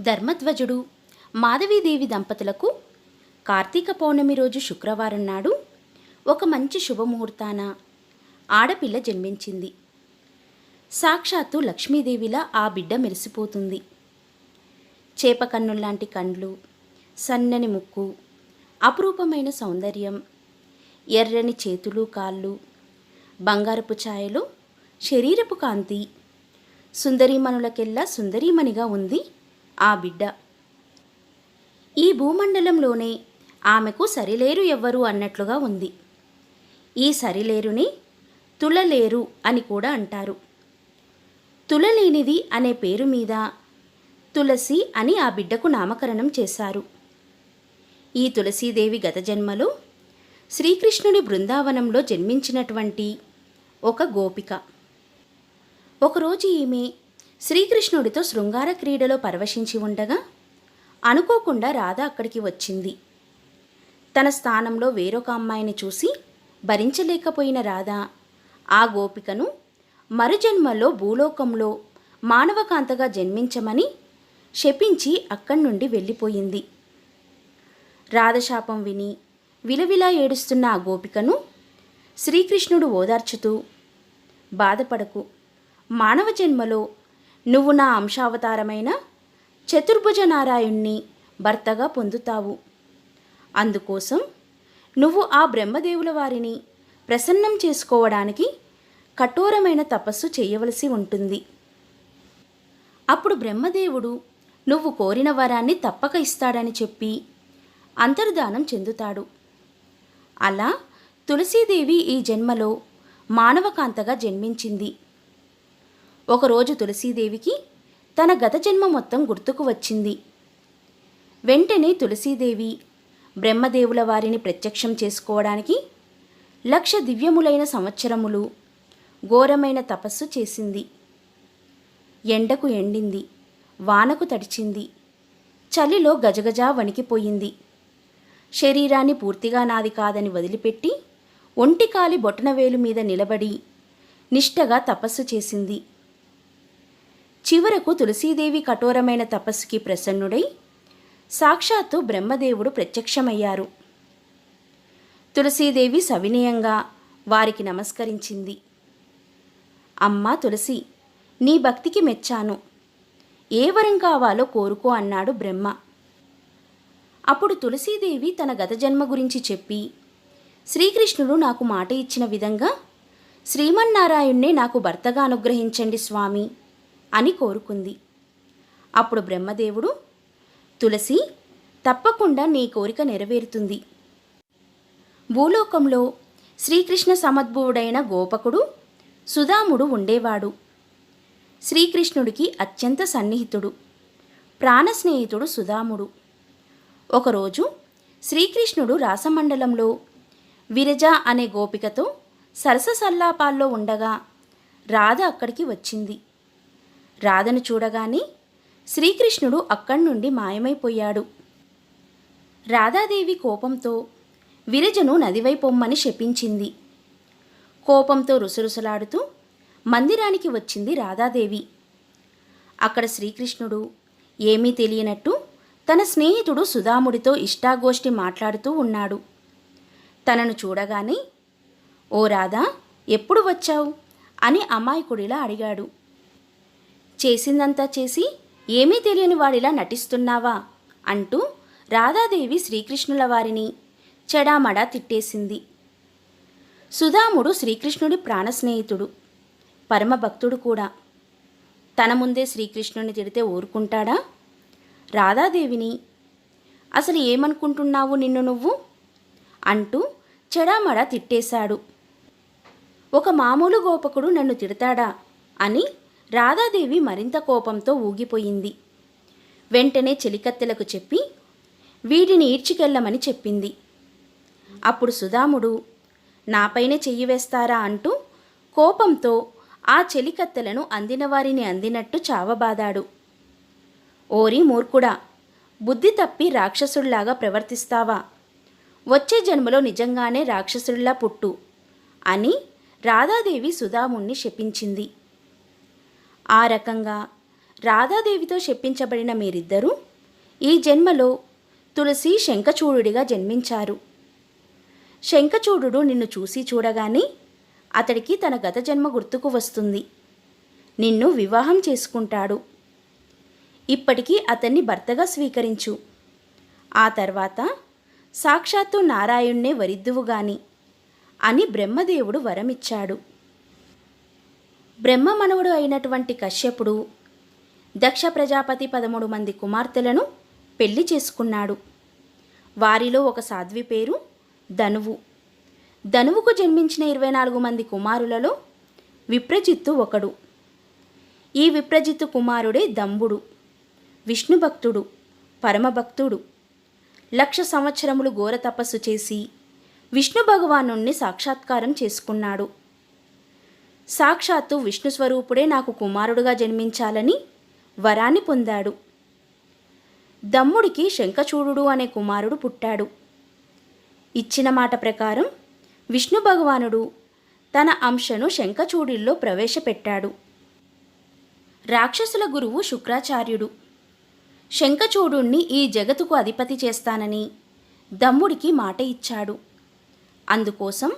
ధర్మధ్వజుడు. మాధవీదేవి దంపతులకు కార్తీక పౌర్ణమి రోజు శుక్రవారం నాడు ఒక మంచి శుభముహూర్తాన ఆడపిల్ల జన్మించింది. సాక్షాత్తు లక్ష్మీదేవిలా ఆ బిడ్డ మెరిసిపోతుంది. చేప కన్నుల్లాంటి కండ్లు సన్నని ముక్కు అపురూపమైన సౌందర్యం ఎర్రని చేతులు కాళ్ళు బంగారపు ఛాయలు శరీరపు కాంతి సుందరీమణులకెల్లా సుందరీమణిగా ఉంది ఆ బిడ్డ. ఈ భూమండలంలోనే ఆమెకు సరిలేరు ఎవ్వరు అన్నట్లుగా ఉంది. ఈ సరిలేరుని తులలేరు అని కూడా అంటారు. తులలేనిది అనే పేరు మీద తులసి అని ఆ బిడ్డకు నామకరణం చేశారు. ఈ తులసీదేవి గత జన్మలో శ్రీకృష్ణుడి బృందావనంలో జన్మించినటువంటి ఒక గోపిక. ఒకరోజు ఈమె శ్రీకృష్ణుడితో శృంగార క్రీడలో పరవశించి ఉండగా అనుకోకుండా రాధ అక్కడికి వచ్చింది. తన స్థానంలో వేరొక అమ్మాయిని చూసి భరించలేకపోయిన రాధ ఆ గోపికను మరుజన్మలో భూలోకంలో మానవకాంతగా జన్మించమని శపించి అక్కడి నుండి వెళ్ళిపోయింది. రాధశాపం విని విలవిలా ఏడుస్తున్న ఆ గోపికను శ్రీకృష్ణుడు ఓదార్చుతూ బాధపడకు మానవ జన్మలో నువ్వు నా అంశావతారమైన చతుర్భుజ నారాయణ్ణి భర్తగా పొందుతావు. అందుకోసం నువ్వు ఆ బ్రహ్మదేవుల వారిని ప్రసన్నం చేసుకోవడానికి కఠోరమైన తపస్సు చేయవలసి ఉంటుంది. అప్పుడు బ్రహ్మదేవుడు నువ్వు కోరిన వరాన్ని తప్పక ఇస్తాడని చెప్పి అంతర్ధానం చెందుతాడు. అలా తులసీదేవి ఈ జన్మలో మానవకాంతగా జన్మించింది. ఒకరోజు తులసీదేవికి తన గత జన్మ మొత్తం గుర్తుకు వచ్చింది. వెంటనే తులసీదేవి బ్రహ్మదేవుల వారిని ప్రత్యక్షం చేసుకోవడానికి లక్ష దివ్యములైన సంవత్సరములు ఘోరమైన తపస్సు చేసింది. ఎండకు ఎండింది వానకు తడిచింది చలిలో గజగజా వణికిపోయింది. శరీరాన్ని పూర్తిగా నాది కాదని వదిలిపెట్టి ఒంటికాలి బొటనవేలు మీద నిలబడి నిష్టగా తపస్సు చేసింది. చివరకు తులసీదేవి కఠోరమైన తపస్సుకి ప్రసన్నుడై సాక్షాత్తు బ్రహ్మదేవుడు ప్రత్యక్షమయ్యారు. తులసీదేవి సవినయంగా వారికి నమస్కరించింది. అమ్మా తులసి నీ భక్తికి మెచ్చాను. ఏ వరం కావాలో కోరుకో అన్నాడు బ్రహ్మ. అప్పుడు తులసీదేవి తన గత జన్మ గురించి చెప్పి శ్రీకృష్ణుడు నాకు మాట ఇచ్చిన విధంగా శ్రీమన్నారాయణ్ణే నాకు భర్తగా అనుగ్రహించండి స్వామి. అని కోరుకుంది. అప్పుడు బ్రహ్మదేవుడు తులసి తప్పకుండా నీ కోరిక నెరవేరుతుంది. భూలోకంలో శ్రీకృష్ణ సమద్భువుడైన గోపకుడు సుధాముడు ఉండేవాడు. శ్రీకృష్ణుడికి అత్యంత సన్నిహితుడు. ప్రాణస్నేహితుడు సుధాముడు. ఒకరోజు శ్రీకృష్ణుడు రాసమండలంలో విరజ అనే గోపికతో సరస సల్లాపాల్లో ఉండగా రాధ అక్కడికి వచ్చింది. రాధను చూడగానే శ్రీకృష్ణుడు అక్కడి నుండి మాయమైపోయాడు. రాధాదేవి కోపంతో విరజను నదివైపొమ్మని శపించింది. కోపంతో రుసరుసలాడుతూ మందిరానికి వచ్చింది రాధాదేవి. అక్కడ శ్రీకృష్ణుడు ఏమీ తెలియనట్టు తన స్నేహితుడు సుధాముడితో ఇష్టాగోష్ఠి మాట్లాడుతూ ఉన్నాడు. తనను చూడగానే ఓ రాధా ఎప్పుడు వచ్చావు? అని అమాయకుడిలా అడిగాడు. చేసిందంతా చేసి ఏమీ తెలియని వాడిలా నటిస్తున్నావా? అంటూ రాధాదేవి శ్రీకృష్ణుల వారిని చెడామడా తిట్టేసింది. సుధాముడు శ్రీకృష్ణుడి ప్రాణస్నేహితుడు పరమభక్తుడు కూడా. తన ముందే శ్రీకృష్ణుని తిడితే ఊరుకుంటాడా? రాధాదేవిని అసలు ఏమనుకుంటున్నావు నిన్ను నువ్వు? అంటూ చెడామడా తిట్టేశాడు. ఒక మామూలు గోపకుడు నన్ను తిడతాడా? అని రాధాదేవి మరింత కోపంతో ఊగిపోయింది. వెంటనే చెలికత్తెలకు చెప్పి వీడిని ఈడ్చికెళ్ళమని చెప్పింది. అప్పుడు సుధాముడు నాపైనే చెయ్యి వేస్తారా అంటూ కోపంతో ఆ చెలికత్తెలను అందినవారిని అందినట్టు చావబాదాడు. ఓరి మూర్ఖుడా బుద్ధి తప్పి రాక్షసుడిలాగా ప్రవర్తిస్తావా? వచ్చే జన్మలో నిజంగానే రాక్షసుడిలా పుట్టు అని రాధాదేవి సుధాముణ్ణి శపించింది. ఆ రకంగా రాధాదేవితో చెప్పించబడిన మీరిద్దరూ ఈ జన్మలో తులసి శంఖచూడుడిగా జన్మించారు. శంఖచూడు నిన్ను చూసి చూడగానే అతడికి తన గత జన్మ గుర్తుకు వస్తుంది. నిన్ను వివాహం చేసుకుంటాడు. ఇప్పటికీ అతన్ని భర్తగా స్వీకరించు. ఆ తర్వాత సాక్షాత్తు నారాయణ్ణే వరిద్దువుగాని అని బ్రహ్మదేవుడు వరమిచ్చాడు. బ్రహ్మ మనవుడు అయినటువంటి కశ్యపుడు దక్ష ప్రజాపతి పదమూడు మంది కుమార్తెలను పెళ్ళి చేసుకున్నాడు. వారిలో ఒక సాధ్వి పేరు ధనువు. ధనువుకు జన్మించిన ఇరవై నాలుగు మంది కుమారులలో విప్రజిత్తు ఒకడు. ఈ విప్రజిత్తు కుమారుడే దంబుడు విష్ణుభక్తుడు పరమభక్తుడు లక్ష సంవత్సరములు ఘోర తపస్సు చేసి విష్ణు భగవాను సాక్షాత్కారం చేసుకున్నాడు. సాక్షాత్తు విష్ణు స్వరూపుడే నాకు కుమారుడుగా జన్మించాలని వరాన్ని పొందాడు. దమ్ముడికి శంఖచూడు అనే కుమారుడు పుట్టాడు. ఇచ్చిన మాట ప్రకారం విష్ణు భగవానుడు తన అంశను శంఖచూడిల్లో ప్రవేశపెట్టాడు. రాక్షసుల గురువు శుక్రాచార్యుడు. శంఖచూడుణ్ణి ఈ జగతుకు అధిపతి చేస్తానని దమ్ముడికి మాట ఇచ్చాడు. అందుకోసం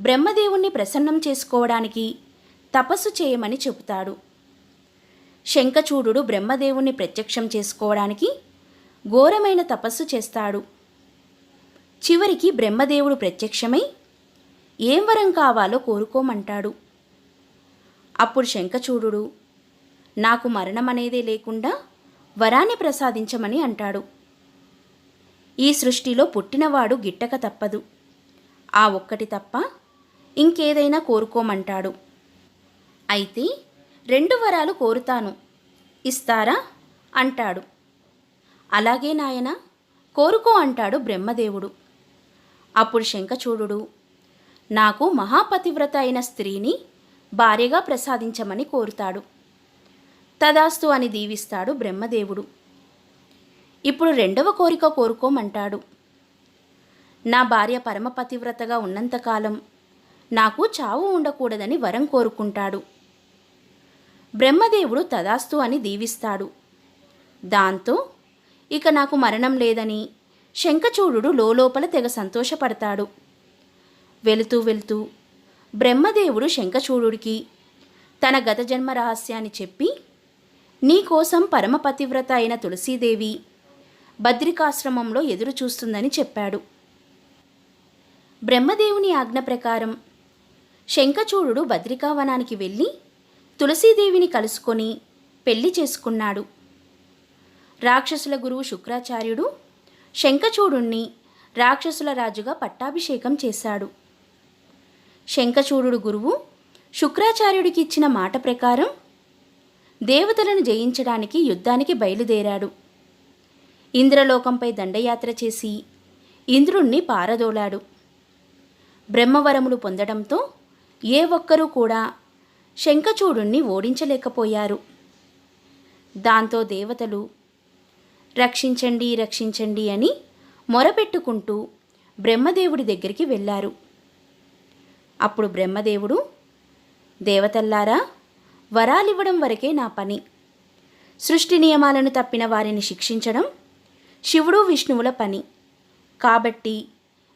బ్రహ్మదేవుణ్ణి ప్రసన్నం చేసుకోవడానికి తపస్సు చేయమని చెబుతాడు. శంఖచూడు బ్రహ్మదేవుణ్ణి ప్రత్యక్షం చేసుకోవడానికి ఘోరమైన తపస్సు చేస్తాడు. చివరికి బ్రహ్మదేవుడు ప్రత్యక్షమై ఏం వరం కావాలో కోరుకోమంటాడు. అప్పుడు శంఖచూడు నాకు మరణం అనేదే లేకుండా వరాన్ని ప్రసాదించమని అంటాడు. ఈ సృష్టిలో పుట్టినవాడు గిట్టక తప్పదు. ఆ ఒక్కటి తప్ప ఇంకేదైనా కోరుకోమంటాడు. అయితే రెండు వరాలు కోరుతాను. ఇస్తారా? అంటాడు. అలాగే నాయన కోరుకో అంటాడు బ్రహ్మదేవుడు. అప్పుడు శంఖచూడు నాకు మహాపతివ్రత అయిన స్త్రీని భార్యగా ప్రసాదించమని కోరుతాడు. తదాస్తు అని దీవిస్తాడు బ్రహ్మదేవుడు. ఇప్పుడు రెండవ కోరిక కోరుకోమంటాడు. నా భార్య పరమపతివ్రతగా ఉన్నంతకాలం నాకు చావు ఉండకూడదని వరం కోరుకుంటాడు. బ్రహ్మదేవుడు తదాస్తు అని దీవిస్తాడు. దాంతో ఇక నాకు మరణం లేదని శంఖచూడు లోపల తెగ సంతోషపడతాడు. వెళుతూ వెళుతూ బ్రహ్మదేవుడు శంఖచూడుడికి తన గత జన్మ రహస్యాన్ని చెప్పి నీకోసం పరమపతివ్రత అయిన తులసీదేవి బద్రికాశ్రమంలో ఎదురు చూస్తుందని చెప్పాడు. బ్రహ్మదేవుని ఆజ్ఞ ప్రకారం శంఖచూడు బద్రికావనానికి వెళ్ళి తులసీదేవిని కలుసుకొని పెళ్ళి చేసుకున్నాడు. రాక్షసుల గురువు శుక్రాచార్యుడు శంఖచూడుణ్ణి రాక్షసుల రాజుగా పట్టాభిషేకం చేశాడు. శంఖచూడు గురువు శుక్రాచార్యుడికి ఇచ్చిన మాట ప్రకారం దేవతలను జయించడానికి యుద్ధానికి బయలుదేరాడు. ఇంద్రలోకంపై దండయాత్ర చేసి ఇంద్రుణ్ణి పారదోలాడు. బ్రహ్మవరములు పొందడంతో ఏ ఒక్కరూ కూడా శంఖచూడుణ్ణి ఓడించలేకపోయారు. దాంతో దేవతలు రక్షించండి రక్షించండి అని మొరపెట్టుకుంటూ బ్రహ్మదేవుడి దగ్గరికి వెళ్ళారు. అప్పుడు బ్రహ్మదేవుడు దేవతల్లారా వరాలివ్వడం వరకే నా పని. సృష్టి నియమాలను తప్పిన వారిని శిక్షించడం శివుడు విష్ణువుల పని. కాబట్టి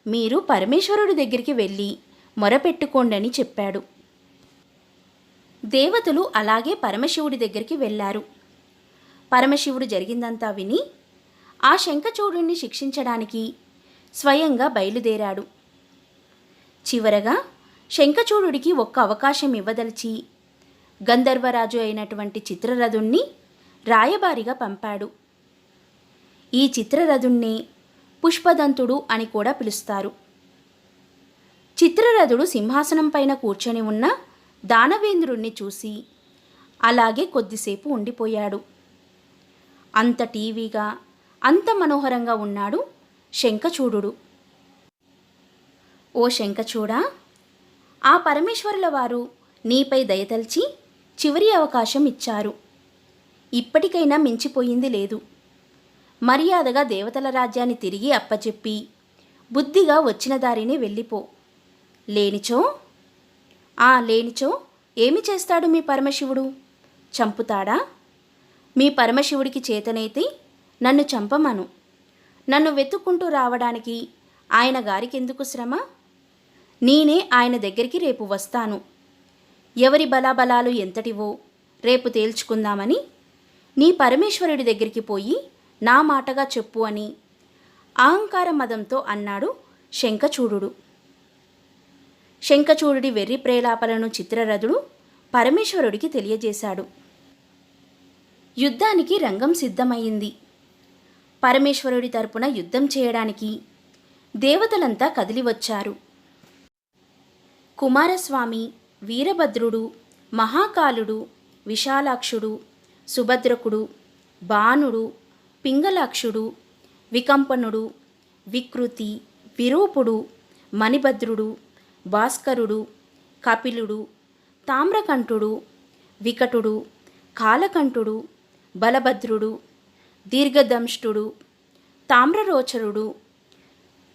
మీరు పరమేశ్వరుడి దగ్గరికి వెళ్ళి మొరపెట్టుకోండి అని చెప్పాడు. దేవతలు అలాగే పరమశివుడి దగ్గరికి వెళ్ళారు. పరమశివుడు జరిగిందంతా విని ఆ శంఖచూడుణ్ణి శిక్షించడానికి స్వయంగా బయలుదేరాడు. చివరగా శంఖచూడుడికి ఒక్క అవకాశం ఇవ్వదలిచి గంధర్వరాజు అయినటువంటి చిత్రరథుణ్ణి రాయబారిగా పంపాడు. ఈ చిత్రరథుణ్ణి పుష్పదంతుడు అని కూడా పిలుస్తారు. చిత్రరథుడు సింహాసనం పైన కూర్చొని ఉన్న దానవేంద్రుణ్ణి చూసి అలాగే కొద్దిసేపు ఉండిపోయాడు. అంత టీవీగా అంత మనోహరంగా ఉన్నాడు శంఖచూడు ఓ శంఖచూడా ఆ పరమేశ్వరుల వారు నీపై దయతల్చి చివరి అవకాశం ఇచ్చారు. ఇప్పటికైనా మించిపోయింది లేదు. మర్యాదగా దేవతల రాజ్యాన్ని తిరిగి అప్పచెప్పి బుద్ధిగా వచ్చిన దారిని వెళ్ళిపో. లేనిచో ఆ లేనిచో ఏమి చేస్తాడు మీ పరమశివుడు? చంపుతాడా? మీ పరమశివుడికి చేతనైతే నన్ను చంపమను. నన్ను వెతుక్కుంటూ రావడానికి ఆయన గారికెందుకు శ్రమ? నేనే ఆయన దగ్గరికి రేపు వస్తాను. ఎవరి బలాబలాలు ఎంతటివో రేపు తేల్చుకుందామని నీ పరమేశ్వరుడి దగ్గరికి పోయి నా మాటగా చెప్పు అని అహంకార మదంతో అన్నాడు శంఖచూడు శంఖచూడుడి వెర్రి ప్రేలాపలను చిత్రరథుడు పరమేశ్వరుడికి తెలియజేశాడు. యుద్ధానికి రంగం సిద్ధమైంది పరమేశ్వరుడి తరపున యుద్ధం చేయడానికి దేవతలంతా కదిలివచ్చారు. కుమారస్వామి వీరభద్రుడు మహాకాలుడు విశాలాక్షుడు సుభద్రకుడు బాణుడు పింగళాక్షుడు వికంపనుడు వికృతి విరూపుడు మణిభద్రుడు భాస్కరుడు కపిలుడు తామ్రకంఠుడు వికటుడు కాలకంఠుడు బలభద్రుడు దీర్ఘదంష్టుడు తామ్రరోచరుడు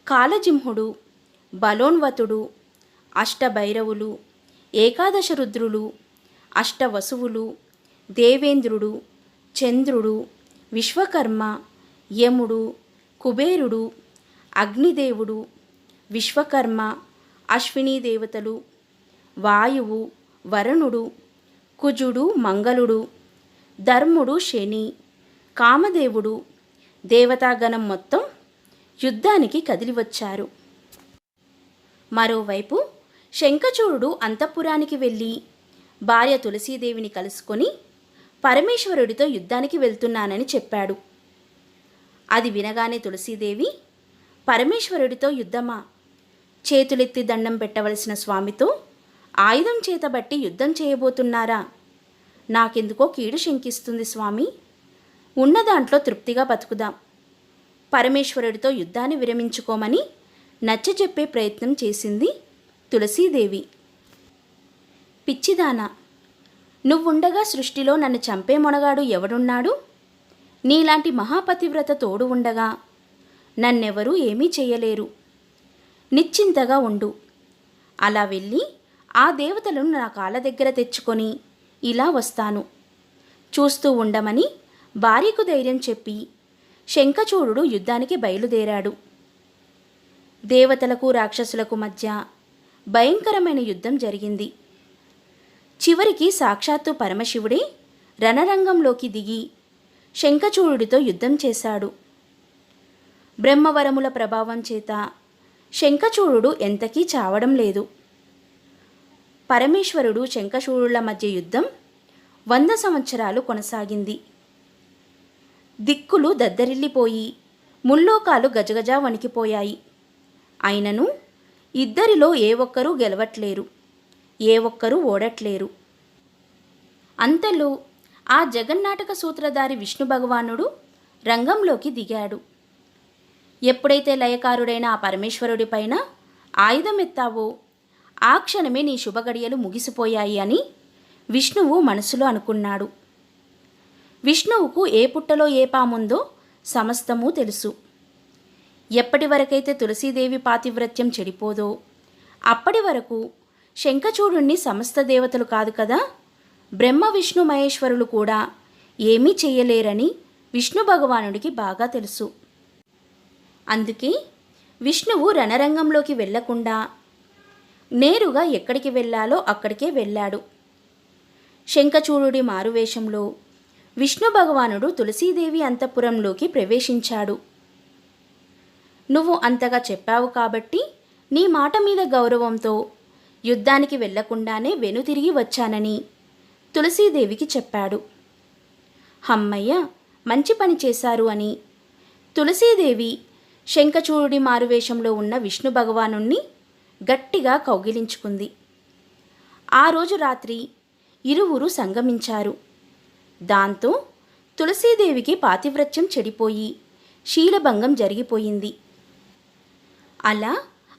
కాలజింహుడు బలోన్వతుడు అష్టభైరవులు ఏకాదశ రుద్రులు అష్టవసువులు దేవేంద్రుడు చంద్రుడు విశ్వకర్మ యముడు కుబేరుడు అగ్నిదేవుడు విశ్వకర్మ అశ్వినీ దేవతలు వాయువు వరుణుడు కుజుడు మంగళుడు ధర్ముడు శని కామదేవుడు దేవతాగణం మొత్తం యుద్ధానికి కదిలి వచ్చారు మరోవైపు శంఖచూడు అంతఃపురానికి వెళ్ళి భార్య తులసీదేవిని కలుసుకొని పరమేశ్వరుడితో యుద్ధానికి వెళ్తున్నానని చెప్పాడు. అది వినగానే తులసీదేవి పరమేశ్వరుడితో యుద్ధమా? చేతులెత్తి దండం పెట్టవలసిన స్వామితో ఆయుధం చేతబట్టి యుద్ధం చేయబోతున్నారా? నాకెందుకో కీడు శంకిస్తుంది స్వామి. ఉన్న దాంట్లో తృప్తిగా బతుకుదాం. పరమేశ్వరుడితో యుద్ధాన్ని విరమించుకోమని నచ్చజెప్పే ప్రయత్నం చేసింది తులసీదేవి. పిచ్చిదానా నువ్వుండగా సృష్టిలో నన్ను చంపే మొనగాడు ఎవడున్నాడు? నీలాంటి మహాపతివ్రత తోడు ఉండగా నన్నెవరూ ఏమీ చేయలేరు. నిశ్చింతగా ఉండు. అలా వెళ్ళి ఆ దేవతలను నా కాళ్ళ దగ్గర తెచ్చుకొని ఇలా వస్తాను. చూస్తూ ఉండమని భార్యకు ధైర్యం చెప్పి శంఖచూడు యుద్ధానికి బయలుదేరాడు. దేవతలకు రాక్షసులకు మధ్య భయంకరమైన యుద్ధం జరిగింది. చివరికి సాక్షాత్తు పరమశివుడే రణరంగంలోకి దిగి శంఖచూడుడితో యుద్ధం చేశాడు. బ్రహ్మవరముల ప్రభావం చేత శంఖచూడు ఎంతకీ చావడం లేదు. పరమేశ్వరుడు శంఖచూడుల మధ్య యుద్ధం వంద సంవత్సరాలు కొనసాగింది. దిక్కులు దద్దరిల్లిపోయి ముల్లోకాలు గజగజ వణికిపోయాయి. అయినను ఇద్దరిలో ఏ ఒక్కరూ గెలవట్లేరు ఏ ఒక్కరూ ఓడట్లేరు. అంతలో ఆ జగన్నాటక సూత్రధారి విష్ణు భగవానుడు రంగంలోకి దిగాడు. ఎప్పుడైతే లయకారుడైన ఆ పరమేశ్వరుడిపైన ఆయుధం ఎత్తావో ఆ క్షణమే నీ శుభగడియలు ముగిసిపోయాయి అని విష్ణువు మనసులో అనుకున్నాడు. విష్ణువుకు ఏ పుట్టలో ఏ పాముందో సమస్తమూ తెలుసు. ఎప్పటి వరకైతే తులసీదేవి పాతివ్రత్యం చెడిపోదో అప్పటి వరకు శంఖచూడుణ్ణి సమస్త దేవతలు కాదు కదా బ్రహ్మ విష్ణు మహేశ్వరులు కూడా ఏమీ చేయలేరని విష్ణు భగవానుడికి బాగా తెలుసు. అందుకే విష్ణువు రణరంగంలోకి వెళ్ళకుండా నేరుగా ఎక్కడికి వెళ్ళాలో అక్కడికే వెళ్ళాడు. శంఖచూడుడి మారువేషంలో విష్ణు భగవానుడు తులసీదేవి అంతఃపురంలోకి ప్రవేశించాడు. నువ్వు అంతగా చెప్పావు కాబట్టి నీ మాట మీద గౌరవంతో యుద్ధానికి వెళ్ళకుండానే వెనుతిరిగి వచ్చానని తులసీదేవికి చెప్పాడు. హమ్మయ్య మంచి పని చేశారు అని తులసీదేవి శంఖచూడి మారువేషంలో ఉన్న విష్ణు భగవానుణ్ణి గట్టిగా కౌగిలించుకుంది. ఆ రోజు రాత్రి ఇరువురు సంగమించారు. దాంతో తులసీదేవికి పాతివ్రత్యం చెడిపోయి శీలభంగం జరిగిపోయింది. అలా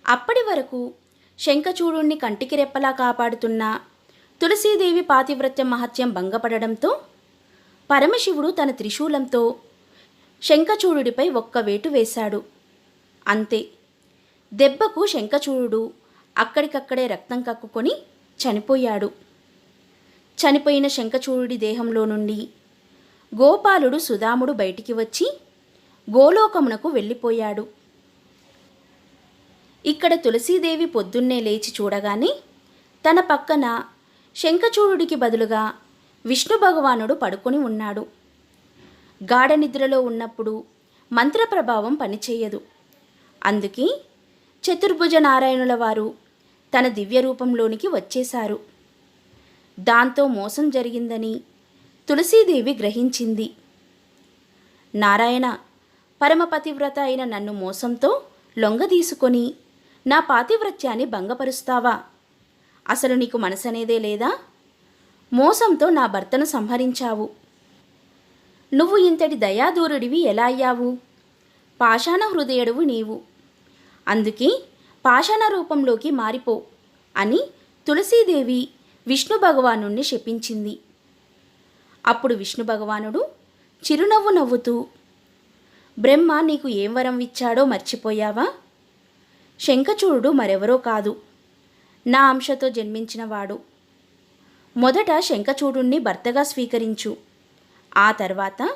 అప్పటి వరకు శంఖచూడుణ్ణి కంటికి రెప్పలా కాపాడుతున్న తులసీదేవి పాతివ్రత్య మహత్యం భంగపడడంతో పరమశివుడు తన త్రిశూలంతో శంఖచూడుడిపై ఒక్క వేటు వేశాడు. అంతే. దెబ్బకు శంఖచూడు అక్కడికక్కడే రక్తం కక్కుకొని చనిపోయాడు. చనిపోయిన శంఖచూడి దేహంలో నుండి గోపాలుడు సుధాముడు బయటికి వచ్చి గోలోకమునకు వెళ్ళిపోయాడు. ఇక్కడ తులసీదేవి పొద్దున్నే లేచి చూడగానే తన పక్కన శంఖచూడుడికి బదులుగా విష్ణు భగవానుడు పడుకొని ఉన్నాడు. గాఢ నిద్రలో ఉన్నప్పుడు మంత్ర ప్రభావం పనిచేయదు. అందుకే చతుర్భుజ నారాయణుల వారు తన దివ్య రూపంలోనికి వచ్చేశారు. దాంతో మోసం జరిగిందని తులసీదేవి గ్రహించింది. నారాయణ పరమపతివ్రత అయిన నన్ను మోసంతో లొంగదీసుకొని నా పాతివ్రత్యాన్ని భంగపరుస్తావా? అసలు నీకు మనసనేదే లేదా? మోసంతో నా భర్తను సంహరించావు. నువ్వు ఇంతటి దయాదూరుడివి ఎలా అయ్యావు? పాషాణ హృదయుడువు నీవు. అందుకే పాషాణ రూపంలోకి మారిపో అని తులసీదేవి విష్ణు భగవానుణ్ణి శపించింది. అప్పుడు విష్ణు భగవానుడు చిరునవ్వు నవ్వుతూ బ్రహ్మ నీకు ఏం వరం ఇచ్చాడో మర్చిపోయావా? శంఖచూడు మరెవరో కాదు. నా అంశతో జన్మించినవాడు. మొదట శంఖచూడుణ్ణి భర్తగా స్వీకరించు. ఆ తర్వాత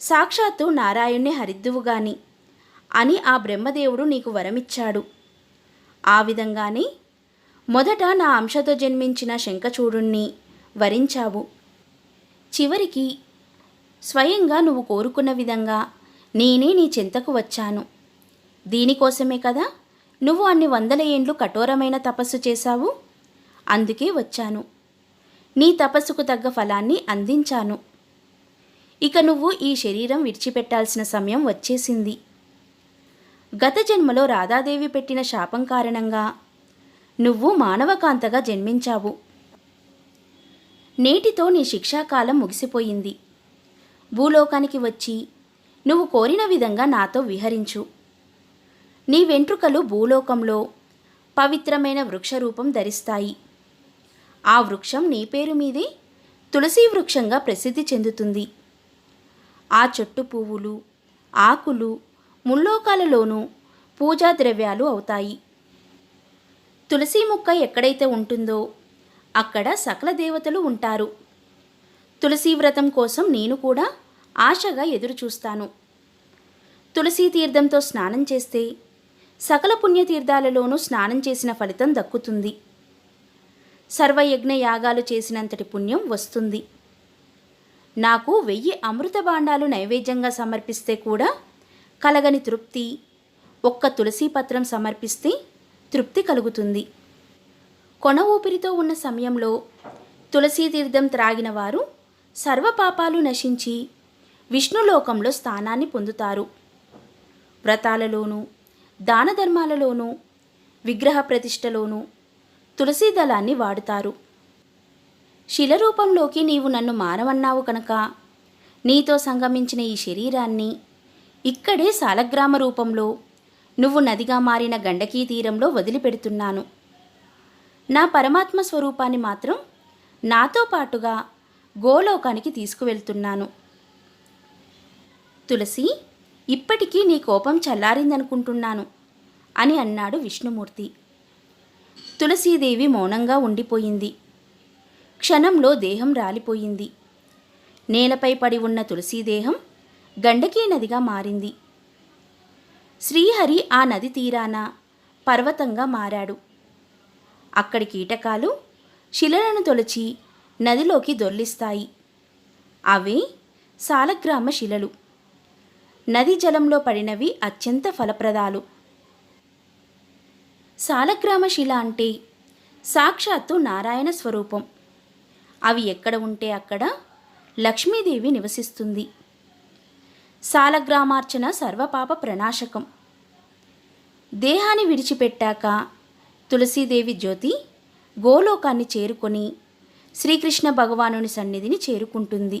సాక్షాత్తు నారాయణ్ణి హరిద్దువుగాని అని ఆ బ్రహ్మదేవుడు నీకు వరమిచ్చాడు. ఆ విధంగానే మొదట నా అంశతో జన్మించిన శంఖచూడుణ్ణి వరించావు. చివరికి స్వయంగా నువ్వు కోరుకున్న విధంగా నేనే నీ చెంతకు వచ్చాను. దీనికోసమే కదా నువ్వు అన్ని వందల ఏండ్లు కఠోరమైన తపస్సు చేశావు? అందుకే వచ్చాను. నీ తపస్సుకు తగ్గ ఫలాన్ని అందించాను. ఇక నువ్వు ఈ శరీరం విడిచిపెట్టాల్సిన సమయం వచ్చేసింది. గత జన్మలో రాధాదేవి పెట్టిన శాపం కారణంగా నువ్వు మానవకాంతగా జన్మించావు. నేటితో నీ శిక్షాకాలం ముగిసిపోయింది. భూలోకానికి వచ్చి నువ్వు కోరిన విధంగా నాతో విహరించు. నీ వెంట్రుకలు భూలోకంలో పవిత్రమైన వృక్షరూపం ధరిస్తాయి. ఆ వృక్షం నీ పేరు మీదే తులసి వృక్షంగా ప్రసిద్ధి చెందుతుంది. ఆ చెట్టు పువ్వులు ఆకులు ముల్లోకాలలోనూ పూజా ద్రవ్యాలు అవుతాయి. తులసి మొక్క ఎక్కడైతే ఉంటుందో అక్కడ సకల దేవతలు ఉంటారు. తులసి వ్రతం కోసం నేను కూడా ఆశగా ఎదురుచూస్తాను. తులసి తులసీ తీర్థంతో స్నానం చేస్తే సకల పుణ్యతీర్థాలలోనూ స్నానం చేసిన ఫలితం దక్కుతుంది. సర్వయజ్ఞ యాగాలు చేసినంతటి పుణ్యం వస్తుంది. నాకు వెయ్యి అమృత బాండాలు నైవేద్యంగా సమర్పిస్తే కూడా కలగని తృప్తి. ఒక్క తులసీ పత్రం సమర్పిస్తే తృప్తి కలుగుతుంది. కొన ఊపిరితో ఉన్న సమయంలో తులసీ తీర్థం త్రాగిన వారు సర్వపాపాలు నశించి విష్ణులోకంలో స్థానాన్ని పొందుతారు. వ్రతాలలోనూ దాన ధర్మాలలోనూ విగ్రహ ప్రతిష్టలోనూ తులసీ దళాన్ని వాడుతారు. శిల రూపంలోకి నీవు నన్ను మానవన్నావు కనుక నీతో సంగమించిన ఈ శరీరాన్ని ఇక్కడే సాలగ్రామ రూపంలో నువ్వు నదిగా మారిన గండకీ తీరంలో వదిలిపెడుతున్నాను. నా పరమాత్మ స్వరూపాన్ని మాత్రం నాతో పాటుగా గోలోకానికి తీసుకువెళ్తున్నాను. తులసి ఇప్పటికీ నీ కోపం చల్లారిందనుకుంటున్నాను అని అన్నాడు విష్ణుమూర్తి. తులసీదేవి మౌనంగా ఉండిపోయింది. క్షణంలో దేహం రాలిపోయింది. నేలపై పడి ఉన్న తులసీదేహం గండకీ నదిగా మారింది. శ్రీహరి ఆ నది తీరాన పర్వతంగా మారాడు. అక్కడి కీటకాలు శిలలను తొలచి నదిలోకి దొర్లిస్తాయి. అవే సాలగ్రామ శిలలు. నది జలంలో పడినవి అత్యంత ఫలప్రదాలు. సాలగ్రామ శిల అంటే సాక్షాత్తు నారాయణ స్వరూపం. అవి ఎక్కడ ఉంటే అక్కడ లక్ష్మీదేవి నివసిస్తుంది. సాలగ్రామార్చన సర్వపాప ప్రణాశకం. దేహాన్ని విడిచిపెట్టాక తులసీదేవి జ్యోతి గోలోకాన్ని చేరుకొని శ్రీకృష్ణ భగవానుని సన్నిధిని చేరుకుంటుంది.